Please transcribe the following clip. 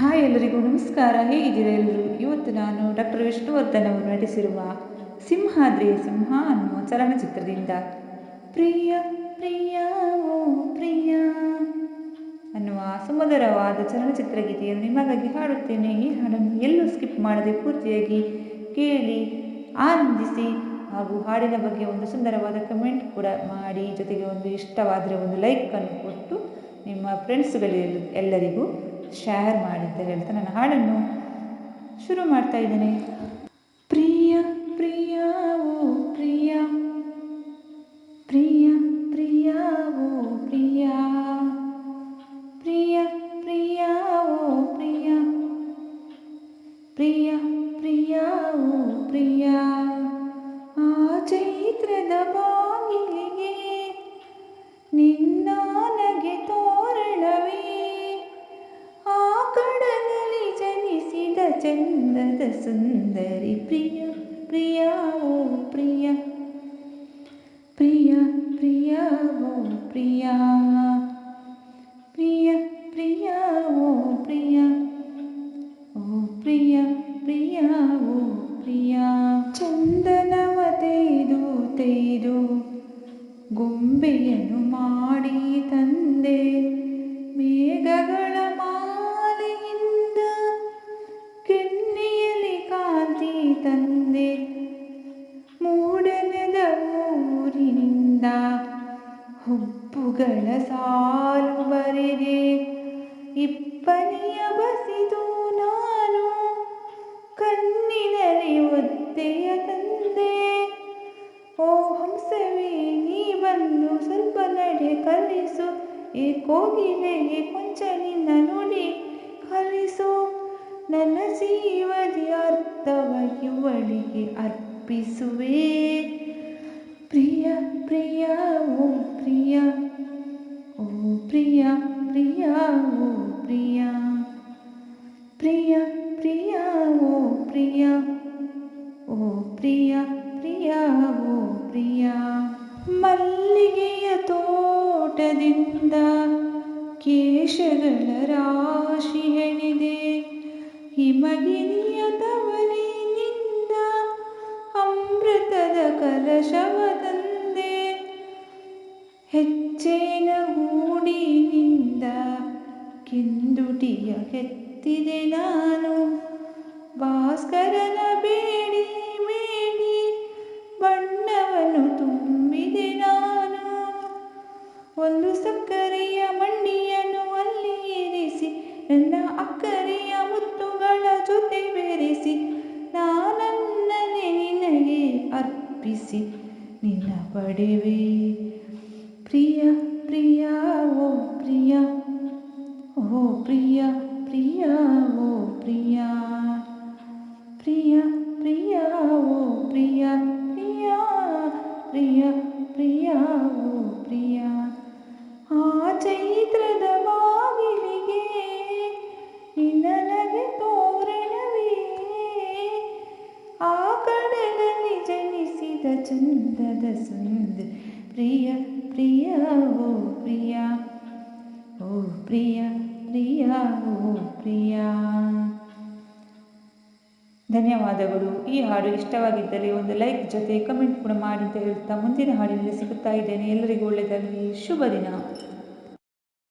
Hi ಎಲ್ಲರಿಗೂ ನಮಸ್ಕಾರ. ಹೇಗಿದ್ದೀರಾ ಎಲ್ಲರೂ? ಇವತ್ತು ನಾನು ಡಾಕ್ಟರ್ ವಿಷ್ಣುವರ್ಧನ್ ಅವರು ನಟಿಸಿರುವ ಸಿಂಹಾದ್ರಿಯ ಸಿಂಹ ಅನ್ನುವ ಚಲನಚಿತ್ರದಿಂದ ಪ್ರಿಯ ಪ್ರಿಯ, ಓ ಪ್ರಿಯ ಅನ್ನುವ ಸುಮಧುರವಾದ ಚಲನಚಿತ್ರ ಗೀತೆಯನ್ನು ನಿಮಗಾಗಿ ಹಾಡುತ್ತೇನೆ. ಈ ಹಾಡನ್ನು ಎಲ್ಲೂ ಸ್ಕಿಪ್ ಮಾಡದೆ ಪೂರ್ತಿಯಾಗಿ ಕೇಳಿ, ಆನಂದಿಸಿ ಹಾಗೂ ಹಾಡಿನ ಬಗ್ಗೆ ಒಂದು ಸುಂದರವಾದ ಕಮೆಂಟ್ ಕೂಡ ಮಾಡಿ, ಜೊತೆಗೆ ಒಂದು ಇಷ್ಟವಾದರೆ ಒಂದು ಲೈಕನ್ನು ಕೊಟ್ಟು ನಿಮ್ಮ ಫ್ರೆಂಡ್ಸ್ಗಳೆಲ್ಲ ಎಲ್ಲರಿಗೂ ಶೇರ್ ಮಾಡಿ ಅಂತ ಹೇಳ್ತಾ ನನ್ನ ಹಾಡನ್ನು ಶುರು ಮಾಡ್ತಾ ಇದ್ದೇನೆ ಪ್ರಿಯ ಪ್ರಿಯ ಓ ಪ್ರಿಯ ಪ್ರಿಯ ಪ್ರಿಯ ಓ ಪ್ರಿಯ ಪ್ರಿಯ ಪ್ರಿಯ ಓ ಪ್ರಿಯ ಪ್ರಿಯ ಪ್ರಿಯ ಓ ಪ್ರಿಯ ಆ ಚೈತ್ರದ ಬಾಗಿಲಿಗೆ ಜನಿಸಿದ ಚಂದದ ಸುಂದರಿ ಪ್ರಿಯ ಪ್ರಿಯ ಓ ಪ್ರಿಯ ಪ್ರಿಯ ಪ್ರಿಯ ಓ ಊರಿನಿಂದ ಹುಬ್ಬುಗಳ ಸಾಲುವರೆಗೆ ಇಪ್ಪನೆಯ ಬಸಿದು ನಾನು ಕಣ್ಣಿನಲ್ಲಿ ಒತ್ತೆಯ ತಂದೆ. ಓ ಹಂಸವೇ, ನೀ ಬಂದು ಸ್ವಲ್ಪ ನಡೆ ಕಲಿಸು. ಈ ಕೋಗಿಲೆಗೆ ಕೊಂಚ ನಿನ್ನ ನುಡಿ ಕಲಿಸು. ನನ್ನ ಜೀವದಿ ಅರ್ಥವ, ಇವಳಿಗೆ ಅರ್ಪಿಸುವೆ. ಪ್ರಿಯ, ಓಂ ಪ್ರಿಯ, ಓ ಪ್ರಿಯ ಪ್ರಿಯ, ಓ ಪ್ರಿಯ. ಪ್ರಿಯ ಪ್ರಿಯ, ಓ ಪ್ರಿಯ ಓ ಪ್ರಿಯ ಪ್ರಿಯ, ಓ ಪ್ರಿಯ. ಮಲ್ಲಿಗೆಯ ತೋಟದಿಂದ ಕೇಶಗಳ ರಾಶಿ ಹೆಣಿದೆ. ಹಿಮಗಿರಿಯ ತವರಿನಿಂದ ಅಮೃತದ ಕಲಶವ ತಂದೆ ಹೆಚ್ಚೇನ ಗೂಡಿನಿಂದ ಕಿಂದುಟಿಯ ಕೆತ್ತಿದೆ ನಾನು. ಭಾಸ್ಕರನ ಬೇಡಿ ಬೇಡಿ ಬಣ್ಣವನ್ನು ತುಂಬಿದೆ ನಾನು. ಒಂದು ಸಕ್ಕರೆಯ ಮಂಡಿಯನ್ನು ಅಲ್ಲಿ ಇರಿಸಿ, ನನ್ನ ಅಕ್ಕರೆಯ ಮುತ್ತುಗಳ ಜೊತೆ ಬೆರೆಸಿ ನಾನನ್ನನೆ ನಿನಗೆ ಅರ್ಪಿಸಿ, ನಿನ್ನ ಪಡೆವೆ. ಪ್ರಿಯ ಪ್ರಿಯ ಓ ಪ್ರಿಯ ಓ ಪ್ರಿಯ ಪ್ರಿಯ ಓ ಪ್ರಿಯ ಪ್ರಿಯ ಪ್ರಿಯ ಓ ಪ್ರಿಯ ಪ್ರಿಯ ಪ್ರಿಯ ಪ್ರಿಯ ಓ ಪ್ರಿಯ ಆ ಚೈತ್ರದ ಬಾಗಿಲಿಗೆ ನಿನ್ನನಗೆ ತೋರಣವೇ ಆ ಕಡಲಲ್ಲಿ ಜನಿಸಿದ ಚಂದದ ಸುಂದರ ಪ್ರಿಯ ಪ್ರಿಯ, ಓ ಪ್ರಿಯ ಓ ಪ್ರಿಯ ಪ್ರಿಯ, ಓ ಪ್ರಿಯ. ಧನ್ಯವಾದಗಳು. ಈ ಹಾಡು ಇಷ್ಟವಾಗಿದ್ದರೆ ಒಂದು ಲೈಕ್ ಜೊತೆ ಕಮೆಂಟ್ ಕೂಡ ಮಾಡಿ ಅಂತ ಹೇಳ್ತಾ ಮುಂದಿನ ಹಾಡಿನಲ್ಲಿ ಸಿಗುತ್ತಾ ಇದ್ದೇನೆ. ಎಲ್ಲರಿಗೂ ಒಳ್ಳೆಯದಾಗಲಿ. ಶುಭ ದಿನ.